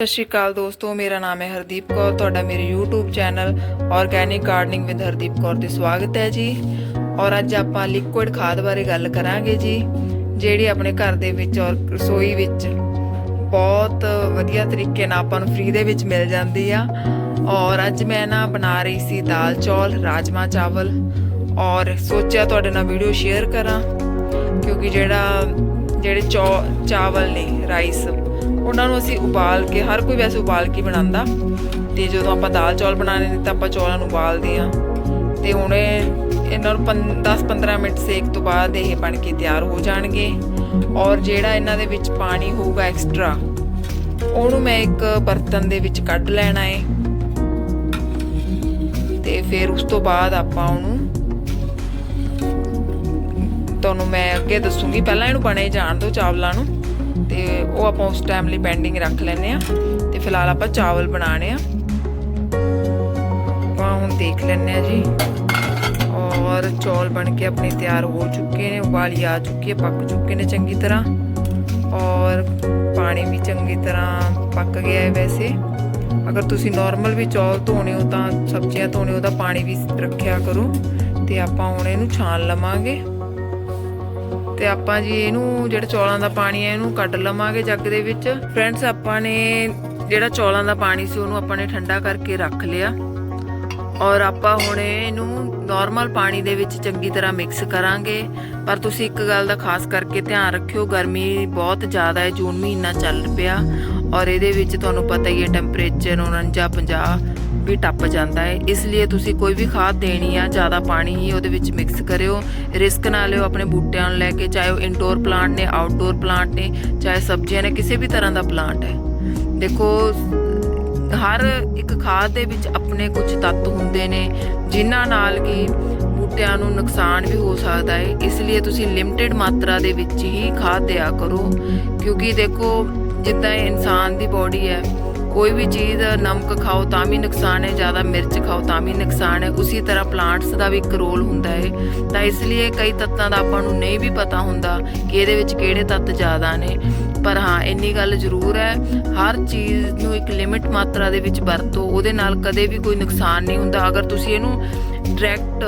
ਸਤਿ ਸ਼੍ਰੀ ਅਕਾਲ ਦੋਸਤੋ, ਮੇਰਾ ਨਾਮ ਹੈ ਹਰਦੀਪ ਕੌਰ, ਤੁਹਾਡਾ ਮੇਰੇ YouTube channel organic gardening with Hardeep Kaur ਤੇ ਸਵਾਗਤ ਹੈ ਜੀ। ਔਰ ਅੱਜ ਆਪਾਂ ਲਿਕੁਇਡ ਖਾਦ ਬਾਰੇ ਗੱਲ ਕਰਾਂਗੇ ਜੀ, ਜਿਹੜੀ ਆਪਣੇ ਘਰ ਦੇ ਵਿੱਚ ਔਰ ਰਸੋਈ ਵਿੱਚ ਬਹੁਤ ਵਧੀਆ ਤਰੀਕੇ ਨਾਲ ਆਪਾਂ ਨੂੰ ਫ੍ਰੀ ਦੇ ਵਿੱਚ ਮਿਲ ਜਾਂਦੀ ਆ। ਔਰ ਅੱਜ ਮੈਂ ਨਾ ਬਣਾ ਰਹੀ ਸੀ ਦਾਲ ਚੌਲ, ਰਾਜਮਾ ਚਾਵਲ, ਔਰ ਸੋਚਿਆ ਤੁਹਾਡੇ ਨਾਲ ਵੀਡੀਓ ਸ਼ੇਅਰ ਕਰਾਂ, ਕਿਉਂਕਿ ਜਿਹੜਾ, ਜਿਹੜੇ ਚੌ, ਚਾਵਲ ਨੇ ਰਾਈਸ ਉਹਨਾਂ ਨੂੰ ਅਸੀਂ ਉਬਾਲ ਕੇ, ਹਰ ਕੋਈ ਵੈਸੇ ਉਬਾਲ ਕੇ ਬਣਾਉਂਦਾ। ਤੇ ਜਦੋਂ ਆਪਾਂ ਦਾਲ ਚੌਲ ਬਣਾਉਣੇ ਨੇ ਤਾਂ ਆਪਾਂ ਚੌਲਾਂ ਨੂੰ ਉਬਾਲਦੇ ਆ ਤੇ ਹੁਣ ਇਹ- ਇਹਨਾਂ ਨੂੰ 10-15 ਮਿੰਟ ਸੇਕ ਤੋਂ ਬਾਅਦ ਇਹ ਬਣ ਕੇ ਤਿਆਰ ਹੋ ਜਾਣਗੇ। ਔਰ ਜਿਹੜਾ ਇਹਨਾਂ ਦੇ ਵਿੱਚ ਪਾਣੀ ਹੋਊਗਾ ਐਕਸਟਰਾ ਉਹਨੂੰ ਮੈਂ ਇੱਕ ਬਰਤਨ ਦੇ ਵਿੱਚ ਕੱਢ ਲੈਣਾ ਹੈ ਤੇ ਫਿਰ ਉਸ ਤੋਂ ਬਾਅਦ ਆਪਾਂ ਉਹਨੂੰ, ਤੁਹਾਨੂੰ ਮੈਂ ਅੱਗੇ ਦੱਸੂਗੀ, ਪਹਿਲਾਂ ਇਹਨੂੰ ਬਣੇ ਜਾਣ ਦਿਓ ਚਾਵਲਾਂ ਨੂੰ। ਤੇ ਉਹ ਆਪਾਂ ਉਸ ਟਾਈਮ ਲਈ ਪੈਂਡਿੰਗ ਰੱਖ ਲੈਨੇ ਆ ਤੇ ਫਿਲਹਾਲ ਆਪਾਂ ਚਾਵਲ ਬਣਾਣੇ ਆ। ਆਪਾਂ ਹੁਣ ਦੇਖ ਲੈਨੇ ਆ ਜੀ। ਔਰ ਚੌਲ ਬਣ ਕੇ ਆਪਣੇ ਤਿਆਰ ਹੋ ਚੁੱਕੇ ਨੇ, ਉਬਾਲੀ ਆ ਚੁੱਕੀ ਹੈ, ਪੱਕ ਚੁੱਕੇ ਨੇ ਚੰਗੀ ਤਰ੍ਹਾਂ। ਔਰ ਪਾਣੀ ਵੀ ਚੰਗੀ ਤਰ੍ਹਾਂ ਪੱਕ ਗਿਆ ਹੈ ਵੈਸੇ। ਅਗਰ ਤੁਸੀਂ ਨਾਰਮਲ ਵੀ ਚੌਲ ਧੋਣੇ ਹੋ ਤਾਂ ਸਬਜ਼ੀਆਂ ਧੋਣੇ ਹੋ ਤਾਂ ਪਾਣੀ ਵੀ ਰੱਖਿਆ ਕਰੋ। ਤੇ ਆਪਾਂ ਹੁਣ ਇਹਨੂੰ ਛਾਣ ਲਵਾਂਗੇ। ਤੇ ਆਪਾਂ ਜੀ ਇਹਨੂੰ ਜਿਹੜਾ ਚੌਲਾਂ ਦਾ ਪਾਣੀ ਹੈ ਇਹਨੂੰ ਕੱਢ ਲਵਾਂਗੇ ਜੱਗ ਦੇ ਵਿੱਚ। ਫਰੈਂਡਸ ਆਪਾਂ ਨੇ ਜਿਹੜਾ ਚੌਲਾਂ ਦਾ ਪਾਣੀ ਸੀ ਉਹਨੂੰ ਆਪਾਂ ਨੇ ਠੰਡਾ ਕਰਕੇ ਰੱਖ ਲਿਆ। ਔਰ ਆਪਾਂ ਹੁਣ ਇਹਨੂੰ ਨਾਰਮਲ ਪਾਣੀ ਦੇ ਵਿੱਚ ਚੰਗੀ ਤਰ੍ਹਾਂ ਮਿਕਸ ਕਰਾਂਗੇ। ਪਰ ਤੁਸੀਂ ਇੱਕ ਗੱਲ ਦਾ ਖਾਸ ਕਰਕੇ ਧਿਆਨ ਰੱਖਿਓ, ਗਰਮੀ ਬਹੁਤ ਜ਼ਿਆਦਾ ਹੈ, ਜੂਨ ਮਹੀਨਾ ਚੱਲ ਪਿਆ ਔਰ ਇਹਦੇ ਵਿੱਚ ਤੁਹਾਨੂੰ ਪਤਾ ਹੀ ਹੈ ਟੈਂਪਰੇਚਰ 49 50 ਵੀ ਟੱਪ ਜਾਂਦਾ ਹੈ। ਇਸ ਲਈ ਤੁਸੀਂ ਕੋਈ ਵੀ ਖਾਦ ਦੇਣੀ ਆ, ਜ਼ਿਆਦਾ ਪਾਣੀ ਹੀ ਉਹਦੇ ਵਿੱਚ ਮਿਕਸ ਕਰਿਓ। ਰਿਸਕ ਨਾ ਲਿਓ ਆਪਣੇ ਬੂਟਿਆਂ ਨੂੰ ਲੈ ਕੇ, ਚਾਹੇ ਉਹ ਇਨਡੋਰ ਪਲਾਂਟ ਨੇ ਆਊਟਡੋਰ ਪਲਾਂਟ ਨੇ, ਚਾਹੇ ਸਬਜ਼ੀਆਂ ਨੇ, ਕਿਸੇ ਵੀ ਤਰ੍ਹਾਂ ਦਾ ਪਲਾਂਟ ਹੈ। ਦੇਖੋ ਹਰ ਇੱਕ ਖਾਦ ਦੇ ਵਿੱਚ ਆਪਣੇ ਕੁਝ ਤੱਤ ਹੁੰਦੇ ਨੇ, ਜਿਨ੍ਹਾਂ ਨਾਲ ਕਿ ਬੂਟਿਆਂ ਨੂੰ ਨੁਕਸਾਨ ਵੀ ਹੋ ਸਕਦਾ ਹੈ। ਇਸ ਲਈ ਤੁਸੀਂ ਲਿਮਟਿਡ ਮਾਤਰਾ ਦੇ ਵਿੱਚ ਹੀ ਖਾਦ ਦਿਆ ਕਰੋ, ਕਿਉਂਕਿ ਦੇਖੋ, ਜਿੱਦਾਂ ਇਨਸਾਨ ਦੀ ਬਾਡੀ ਹੈ, ਕੋਈ ਵੀ ਚੀਜ਼ ਨਮਕ ਖਾਓ ਤਾਂ ਵੀ ਨੁਕਸਾਨ ਹੈ, ਜ਼ਿਆਦਾ ਮਿਰਚ ਖਾਓ ਤਾਂ ਵੀ ਨੁਕਸਾਨ ਹੈ। ਉਸੇ ਤਰ੍ਹਾਂ ਪਲਾਂਟਸ ਦਾ ਵੀ ਇੱਕ ਰੋਲ ਹੁੰਦਾ ਹੈ। ਤਾਂ ਇਸ ਲਈ ਕਈ ਤੱਤਾਂ ਦਾ ਆਪਾਂ ਨੂੰ ਨਹੀਂ ਵੀ ਪਤਾ ਹੁੰਦਾ ਕਿ ਇਹਦੇ ਵਿੱਚ ਕਿਹੜੇ ਤੱਤ ਜ਼ਿਆਦਾ ਨੇ। ਪਰ ਹਾਂ, ਇੰਨੀ ਗੱਲ ਜ਼ਰੂਰ ਹੈ, ਹਰ ਚੀਜ਼ ਨੂੰ ਇੱਕ ਲਿਮਿਟ ਮਾਤਰਾ ਦੇ ਵਿੱਚ ਵਰਤੋ, ਉਹਦੇ ਨਾਲ ਕਦੇ ਵੀ ਕੋਈ ਨੁਕਸਾਨ ਨਹੀਂ ਹੁੰਦਾ। ਅਗਰ ਤੁਸੀਂ ਇਹਨੂੰ ਡਾਇਰੈਕਟ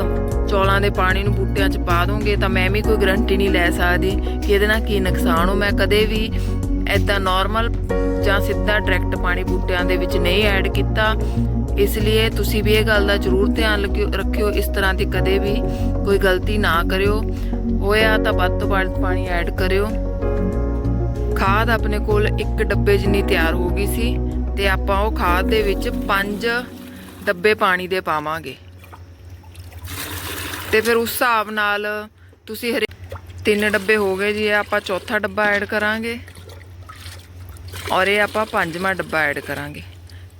ਚੌਲਾਂ ਦੇ ਪਾਣੀ ਨੂੰ ਬੂਟਿਆਂ 'ਚ ਪਾ ਦੋਗੇ, ਤਾਂ ਮੈਂ ਵੀ ਕੋਈ ਗਰੰਟੀ ਨਹੀਂ ਲੈ ਸਕਦੀ ਕਿ ਇਹਦੇ ਨਾਲ ਕੀ ਨੁਕਸਾਨ ਹੋ। ਮੈਂ ਕਦੇ ਵੀ ਐਦਾਂ ਨਾਰਮਲ ਜਾਂ ਸਿੱਧਾ ਡਾਇਰੈਕਟ ਪਾਣੀ ਬੂਟਿਆਂ ਦੇ ਵਿੱਚ ਨਹੀਂ ਐਡ ਕੀਤਾ। ਇਸ ਲਈ ਤੁਸੀਂ ਵੀ ਇਹ ਗੱਲ ਦਾ ਜ਼ਰੂਰ ਧਿਆਨ ਲੱਗਿਓ- ਰੱਖਿਓ, ਇਸ ਤਰ੍ਹਾਂ ਦੀ ਕਦੇ ਵੀ ਕੋਈ ਗਲਤੀ ਨਾ ਕਰਿਓ। ਹੋਇਆ ਤਾਂ ਵੱਧ ਤੋਂ ਵੱਧ ਪਾਣੀ ਐਡ ਕਰਿਓ। ਖਾਦ ਆਪਣੇ ਕੋਲ ਇੱਕ ਡੱਬੇ ਜਿੰਨੀ ਤਿਆਰ ਹੋ ਗਈ ਸੀ ਤੇ ਆਪਾਂ ਉਹ ਖਾਦ ਦੇ ਵਿੱਚ ਪੰਜ ਡੱਬੇ ਪਾਣੀ ਦੇ ਪਾਵਾਂਗੇ। ਤੇ ਫਿਰ ਉਸ ਹਿਸਾਬ ਨਾਲ ਤੁਸੀਂ ਹਰੇ ਤਿੰਨ ਡੱਬੇ ਹੋ ਗਏ ਜੀ, ਇਹ ਆਪਾਂ ਚੌਥਾ ਡੱਬਾ ਐਡ ਕਰਾਂਗੇ। ਔਰ ਇਹ ਆਪਾਂ ਪੰਜਵਾਂ ਡੱਬਾ ਐਡ ਕਰਾਂਗੇ।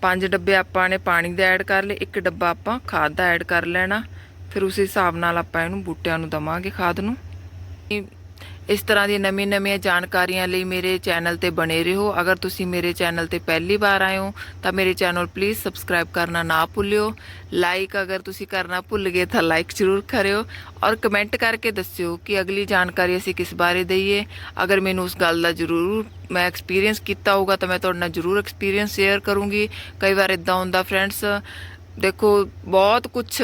ਪੰਜ ਡੱਬੇ ਆਪਾਂ ਨੇ ਪਾਣੀ ਦਾ ਐਡ ਕਰ ਲਏ, ਇੱਕ ਡੱਬਾ ਆਪਾਂ ਖਾਦ ਦਾ ਐਡ ਕਰ ਲੈਣਾ। ਫਿਰ ਉਸ ਹਿਸਾਬ ਨਾਲ ਆਪਾਂ ਇਹਨੂੰ ਬੂਟਿਆਂ ਨੂੰ ਦਵਾਂਗੇ ਖਾਦ ਨੂੰ। ਇਸ ਤਰ੍ਹਾਂ ਦੀਆਂ ਨਵੀਆਂ ਨਵੀਆਂ ਜਾਣਕਾਰੀਆਂ ਲਈ ਮੇਰੇ ਚੈਨਲ ਤੇ ਬਣੇ ਰਹੋ। ਅਗਰ ਤੁਸੀਂ ਮੇਰੇ ਚੈਨਲ ਤੇ ਪਹਿਲੀ ਵਾਰ ਆਏ ਹੋ, ਤਾਂ ਮੇਰੇ ਚੈਨਲ ਪਲੀਜ਼ ਸਬਸਕ੍ਰਾਈਬ ਕਰਨਾ ਨਾ ਭੁੱਲਿਓ। ਲਾਈਕ ਅਗਰ ਤੁਸੀਂ ਕਰਨਾ ਭੁੱਲ ਗਏ, ਤਾਂ ਲਾਈਕ ਜ਼ਰੂਰ ਕਰਿਓ। ਔਰ ਕਮੈਂਟ ਕਰਕੇ ਦੱਸਿਓ ਕਿ ਅਗਲੀ ਜਾਣਕਾਰੀ ਅਸੀਂ ਕਿਸ ਬਾਰੇ ਦਈਏ। ਅਗਰ ਮੈਨੂੰ ਉਸ ਗੱਲ ਦਾ ਜ਼ਰੂਰ ਮੈਂ ਐਕਸਪੀਰੀਅੰਸ ਕੀਤਾ ਹੋਊਗਾ, ਤਾਂ ਮੈਂ ਤੁਹਾਡੇ ਨਾਲ ਜ਼ਰੂਰ ਐਕਸਪੀਰੀਅੰਸ ਸ਼ੇਅਰ ਕਰੂੰਗੀ। ਕਈ ਵਾਰ ਇਦਾਂ ਹੁੰਦਾ ਫਰੈਂਡਸ ਦੇਖੋ ਬਹੁਤ ਕੁਝ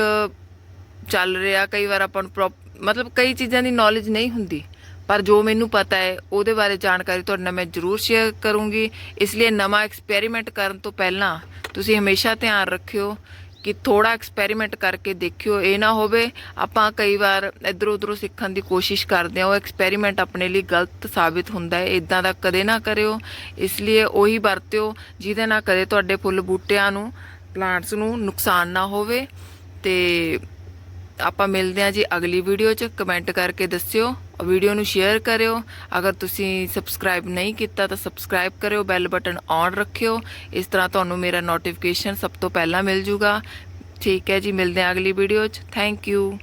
ਚੱਲ ਰਿਹਾ, ਕਈ ਵਾਰ ਆਪਾਂ ਨੂੰ ਪ੍ਰੋਪ- ਮਤਲਬ ਕਈ ਚੀਜ਼ਾਂ ਦੀ ਨੌਲੇਜ ਨਹੀਂ ਹੁੰਦੀ। ਪਰ ਜੋ ਮੈਨੂੰ ਪਤਾ ਹੈ, ਉਹਦੇ ਬਾਰੇ ਜਾਣਕਾਰੀ ਤੁਹਾਡੇ ਨਾਲ ਮੈਂ ਜ਼ਰੂਰ ਸ਼ੇਅਰ ਕਰੂੰਗੀ। ਇਸ ਲਈ ਨਵਾਂ ਐਕਸਪੈਰੀਮੈਂਟ ਕਰਨ ਤੋਂ ਪਹਿਲਾਂ ਤੁਸੀਂ ਹਮੇਸ਼ਾ ਧਿਆਨ ਰੱਖਿਓ ਕਿ ਥੋੜਾ ਐਕਸਪੈਰੀਮੈਂਟ ਕਰਕੇ ਦੇਖਿਓ, ਇਹ ਨਾ ਹੋਵੇ ਆਪਾਂ ਕਈ ਵਾਰ ਇਧਰ ਉਧਰੋਂ ਸਿੱਖਣ ਦੀ ਕੋਸ਼ਿਸ਼ ਕਰਦੇ ਹਾਂ, ਉਹ ਐਕਸਪੈਰੀਮੈਂਟ ਆਪਣੇ ਲਈ ਗਲਤ ਸਾਬਿਤ ਹੁੰਦਾ ਹੈ ਇਦਾਂ ਦਾ ਕਦੇ ਨਾ ਕਰਿਓ। ਇਸ ਲਈ ਉਹੀ ਵਰਤਿਓ ਜਿਹਦੇ ਨਾਲ ਕਦੇ ਤੁਹਾਡੇ ਫੁੱਲ ਬੂਟਿਆਂ ਨੂੰ ਪਲਾਂਟਸ ਨੂੰ ਨੁਕਸਾਨ ਨਾ ਹੋਵੇ ਤੇ ਆਪਾਂ ਮਿਲਦੇ ਹਾਂ ਜੀ ਅਗਲੀ ਵੀਡੀਓ 'ਚ। ਕਮੈਂਟ ਕਰਕੇ ਦੱਸਿਓ ਵੀਡੀਓ ਨੂੰ ਸ਼ੇਅਰ ਕਰਿਓ। ਅਗਰ ਤੁਸੀਂ ਸਬਸਕ੍ਰਾਈਬ ਨਹੀਂ ਕੀਤਾ ਤਾਂ ਸਬਸਕ੍ਰਾਈਬ ਕਰਿਓ ਬੈਲ ਬਟਨ ਔਨ ਰੱਖਿਓ। ਇਸ ਤਰ੍ਹਾਂ ਤੁਹਾਨੂੰ ਮੇਰਾ ਨੋਟੀਫਿਕੇਸ਼ਨ ਸਭ ਤੋਂ ਪਹਿਲਾਂ ਮਿਲ ਜੂਗਾ। ਠੀਕ ਹੈ ਜੀ, ਮਿਲਦੇ ਹਾਂ ਅਗਲੀ ਵੀਡੀਓ 'ਚ। Thank you